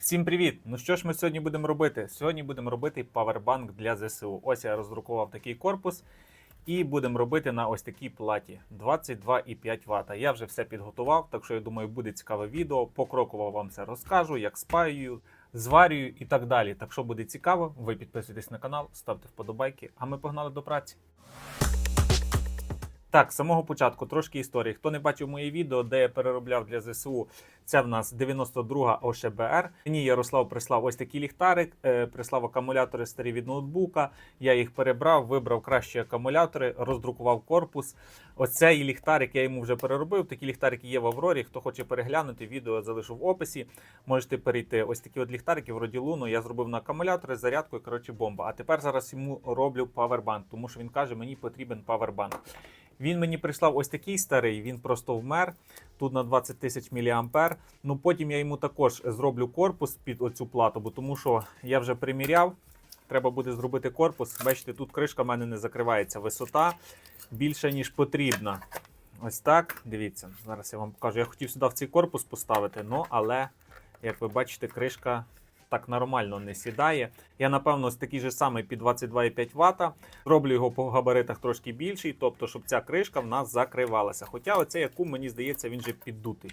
Всім привіт! Ну що ж ми сьогодні будемо робити? Сьогодні будемо робити павербанк для ЗСУ. Ось я роздрукував такий корпус і будемо робити на ось такій платі 22,5 Вт. Я вже все підготував, так що я думаю, буде цікаве відео. Покроково вам все розкажу, як спаюю, зварюю і так далі. Так що буде цікаво, ви підписуйтесь на канал, ставте вподобайки, а ми погнали до праці. Так, з самого початку трошки історії. Хто не бачив моє відео, де я переробляв для ЗСУ, це в нас 92 ОШБР. Мені Ярослав прислав ось такий ліхтарик, е, прислав акумулятори старі від ноутбука. Я їх перебрав, вибрав кращі акумулятори, роздрукував корпус. Оцей ліхтарик я йому вже переробив. Такі ліхтарики є в Аврорі. Хто хоче переглянути, відео залишу в описі. Можете перейти. Ось такі от ліхтарики, вроді луну. Я зробив на акумулятори, з зарядкою, коротше, бомба. А тепер зараз йому роблю павербанк, тому що він каже, мені потрібен павербанк. Він мені прислав ось такий старий, він просто вмер. Тут на 20 тисяч мА. Ну потім я йому також зроблю корпус під оцю плату, бо тому що я вже приміряв. Треба буде зробити корпус. Бачите, тут кришка в мене не закривається. Висота більше, ніж потрібна. Ось так. Дивіться. Зараз я вам покажу. Я хотів сюди в цей корпус поставити, ну але, як ви бачите, кришка так нормально не сідає. Я, напевно, ось такий же самий під 22,5 Вт. Роблю його по габаритах трошки більший, тобто, щоб ця кришка в нас закривалася. Хоча оцей акум, мені здається, він же піддутий.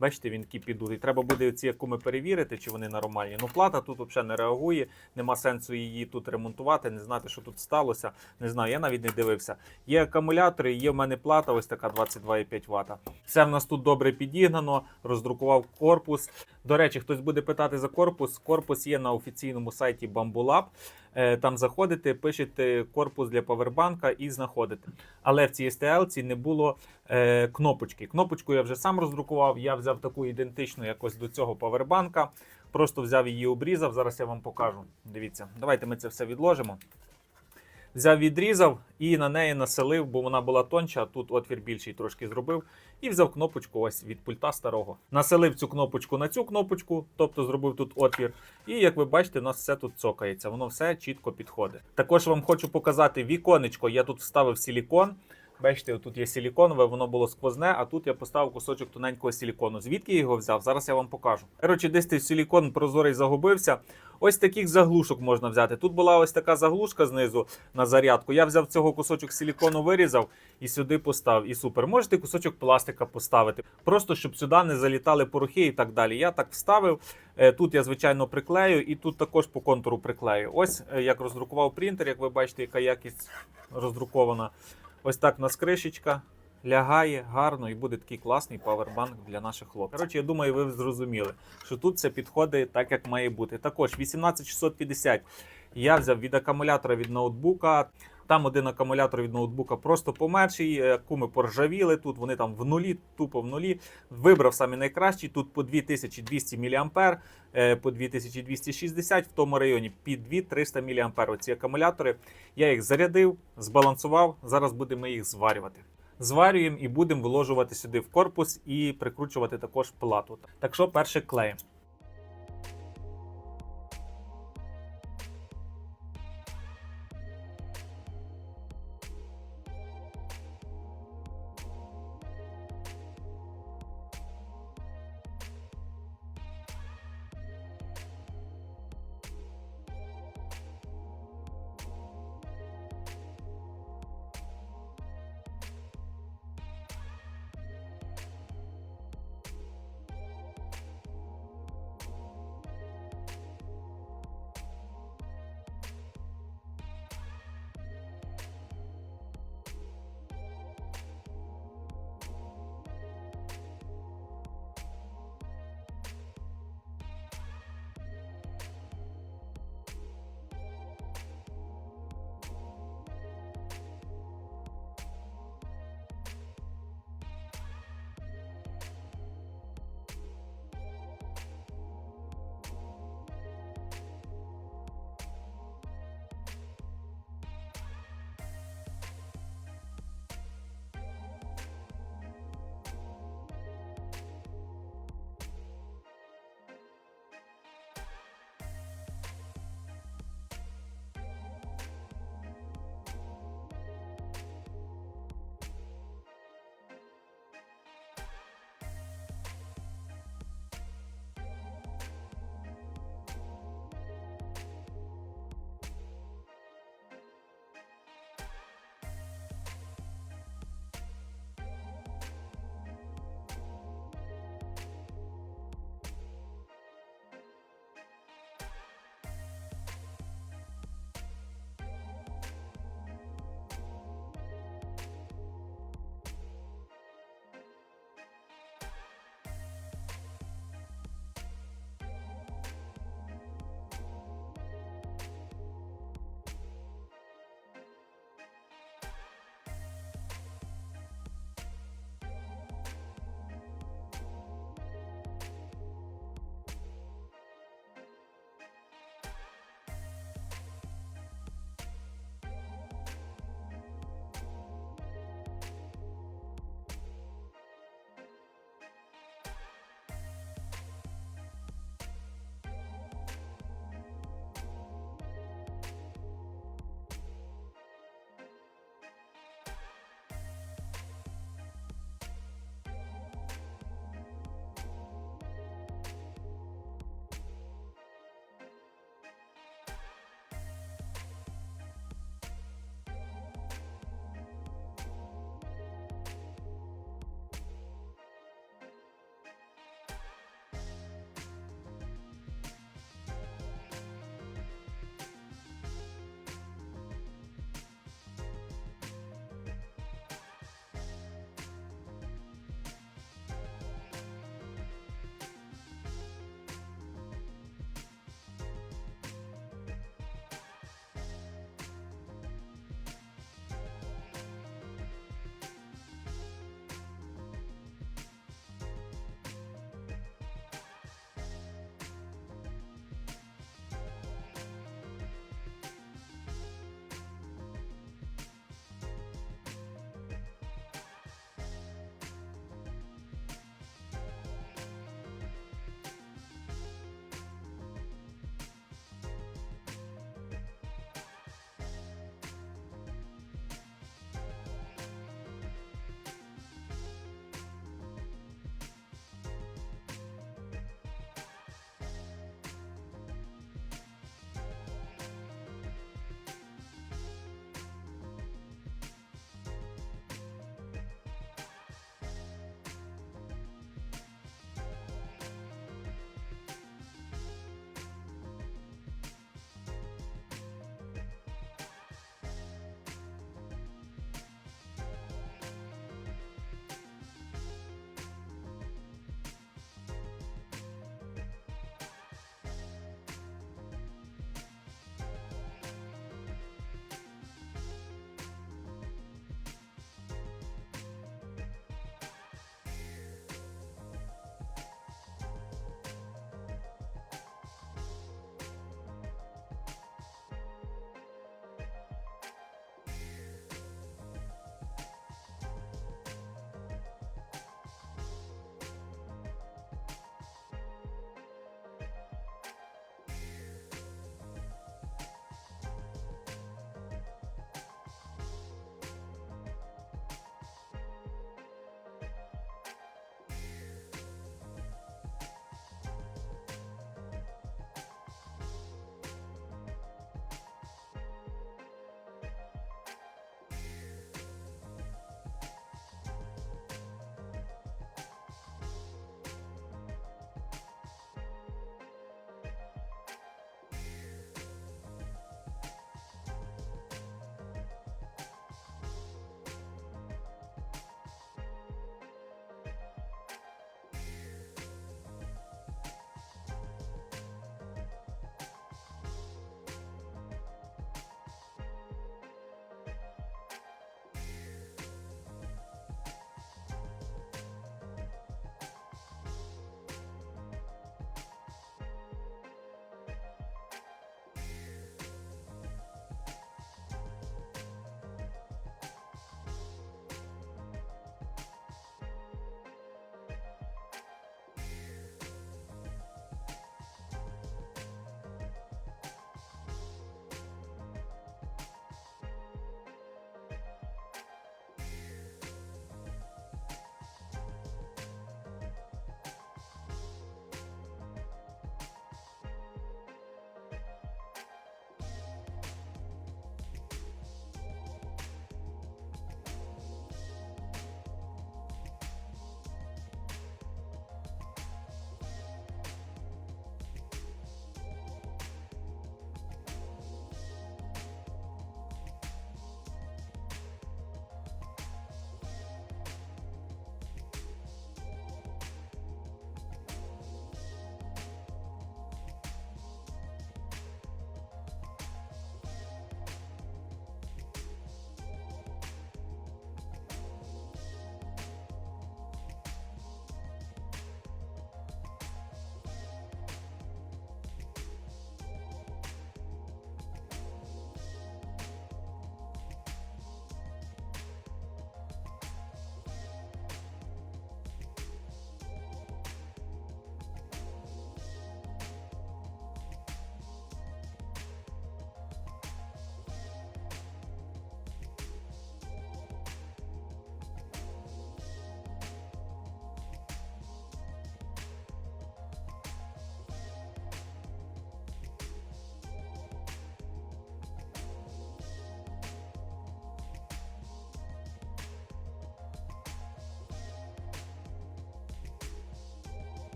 Бачите, він такий піддутий. Треба буде ці акуми перевірити, чи вони нормальні. Ну, плата тут взагалі не реагує, нема сенсу її тут ремонтувати, не знати, що тут сталося. Не знаю, я навіть не дивився. Є акумулятори, є в мене плата, ось така 22,5 Вт. Все в нас тут добре підігнано, роздрукував корпус. До речі, хтось буде питати за корпус. Корпус є на офіційному сайті Bambulab. Е, Там заходите, пишете корпус для павербанка і знаходите. Але в цій STL не було е, кнопочки. Кнопочку я вже сам роздрукував. Я взяв таку ідентичну якось до цього павербанка. Просто взяв її, обрізав. Зараз я вам покажу. Дивіться, давайте ми це все відложимо. Взяв, відрізав і на неї населив, бо вона була тонча, а тут отвір більший трошки зробив. І взяв кнопочку ось від пульта старого. Населив цю кнопочку на цю кнопочку, тобто зробив тут отвір. І як ви бачите, у нас все тут цокається, воно все чітко підходить. Також вам хочу показати віконечко. Я тут вставив силікон. Бачите, тут є силіконове, воно було сквозне, а тут я поставив кусочок тоненького силікону. Звідки я його взяв? Зараз я вам покажу. Коротше, десь той силікон прозорий загубився. Ось таких заглушок можна взяти. Тут була ось така заглушка знизу на зарядку. Я взяв цього кусочок силікону, вирізав і сюди поставив. І супер. Можете кусочок пластика поставити, просто щоб сюди не залітали порохи і так далі. Я так вставив. Е, Тут я, звичайно, приклею, і тут також по контуру приклею. Ось е, як роздрукував принтер, як ви бачите, яка якість роздрукована. Ось так у нас кришечка. Лягає гарно і буде такий класний павербанк для наших хлопців. Коротше, я думаю, ви зрозуміли, що тут це підходить так, як має бути. Також 18650 я взяв від акумулятора від ноутбука. Там один акумулятор від ноутбука просто померший, куми поржавіли тут, вони там в нулі, тупо в нулі. Вибрав самі найкращий. Тут по 2200 мА, е, по 2260 в тому районі, під 2300 мА. Оці акумулятори. Я їх зарядив, збалансував. Зараз будемо їх зварювати. Зварюємо і будемо виложувати сюди в корпус і прикручувати також плату. Так що перше клеїмо.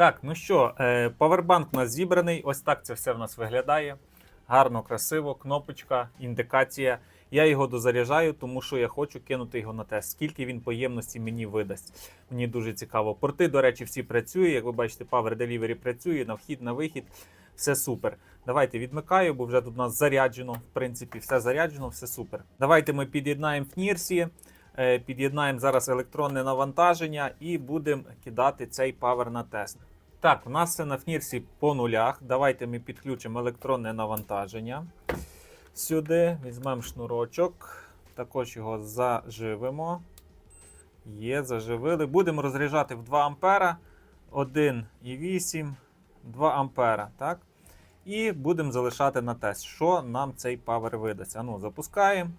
Так, ну що, е, павербанк у нас зібраний. Ось так це все в нас виглядає. Гарно, красиво, кнопочка, індикація. Я його дозаряджаю, тому що я хочу кинути його на тест. Скільки він по ємності мені видасть. Мені дуже цікаво. Порти, до речі, всі працюють. Як ви бачите, Power Delivery працює на вхід, на вихід. Все супер. Давайте відмикаю, бо вже тут у нас заряджено. В принципі, все заряджено, все супер. Давайте ми під'єднаємо в Нірсі. Е, Під'єднаємо зараз електронне навантаження і будемо кидати цей павер на тест. Так, у нас все на фнірсі по нулях. Давайте ми підключимо електронне навантаження. Сюди візьмемо шнурочок, також його заживимо. Є, заживили. Будемо розряджати в 2 ампера, 1,8, 2 ампера. Так? І будемо залишати на тест, що нам цей павер видасть. Ану, запускаємо.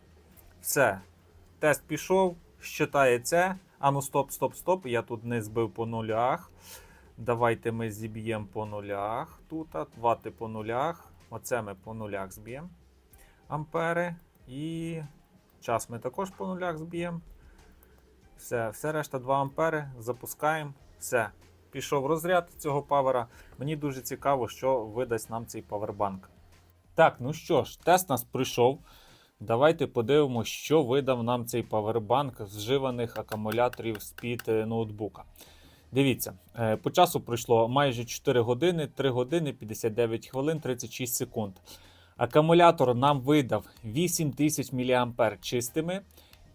Все. Тест пішов, щитає це. Ану, стоп, стоп, стоп. Я тут не збив по нулях. Давайте ми зіб'ємо по нулях. Тут, вати по нулях. Оце ми по нулях зб'ємо. Ампери. І час ми також по нулях зб'ємо. Все, все решта 2 ампери. Запускаємо. Все. Пішов розряд цього павера. Мені дуже цікаво, що видасть нам цей павербанк. Так, ну що ж, тест нас пройшов. Давайте подивимося, що видав нам цей павербанк з вживаних акумуляторів з-під е, ноутбука. Дивіться, е, по часу пройшло майже 4 години, 3 години 59 хвилин 36 секунд. Акумулятор нам видав 8000 мАh чистими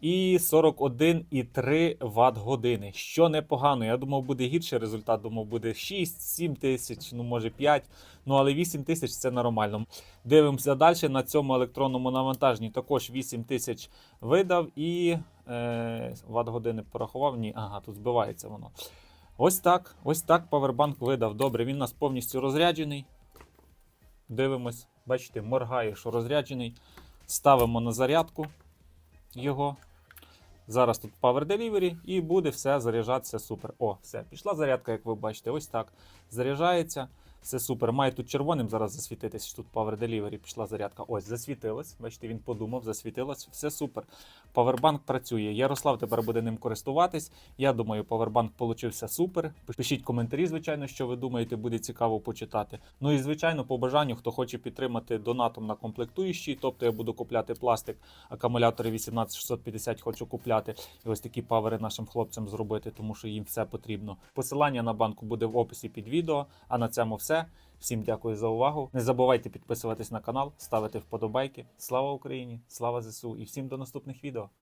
і 41,3 Вт години. Що непогано. Я думав, буде гірший результат. Думав, буде 6-7 тисяч, ну може 5. Ну але 8 тисяч це нормально. Дивимося далі. На цьому електронному навантаженні також 8 тисяч видав і е, Вт години порахував. Ні, ага, тут збивається воно. Ось так. Ось так павербанк видав. Добре, він у нас повністю розряджений. Дивимось, бачите, моргає, що розряджений. Ставимо на зарядку його. Зараз тут Power Delivery і буде все заряджатися супер. О, все, пішла зарядка, як ви бачите, ось так. Заряджається. Все супер. Має тут червоним зараз засвітитись, тут Power Delivery пішла зарядка. Ось, засвітилось. Бачите, він подумав, засвітилось. Все супер. Powerbank працює. Ярослав тепер буде ним користуватись. Я думаю, Powerbank получився супер. Пишіть коментарі, звичайно, що ви думаєте, буде цікаво почитати. Ну і звичайно, по бажанню, хто хоче підтримати донатом на комплектуючі, тобто я буду купляти пластик, акумулятори 18650 хочу купляти. І ось такі павери нашим хлопцям зробити, тому що їм все потрібно. Посилання на банку буде в описі під відео. А на цьому все. Всім дякую за увагу. Не забувайте підписуватись на канал, ставити вподобайки. Слава Україні! Слава ЗСУ і всім до наступних відео.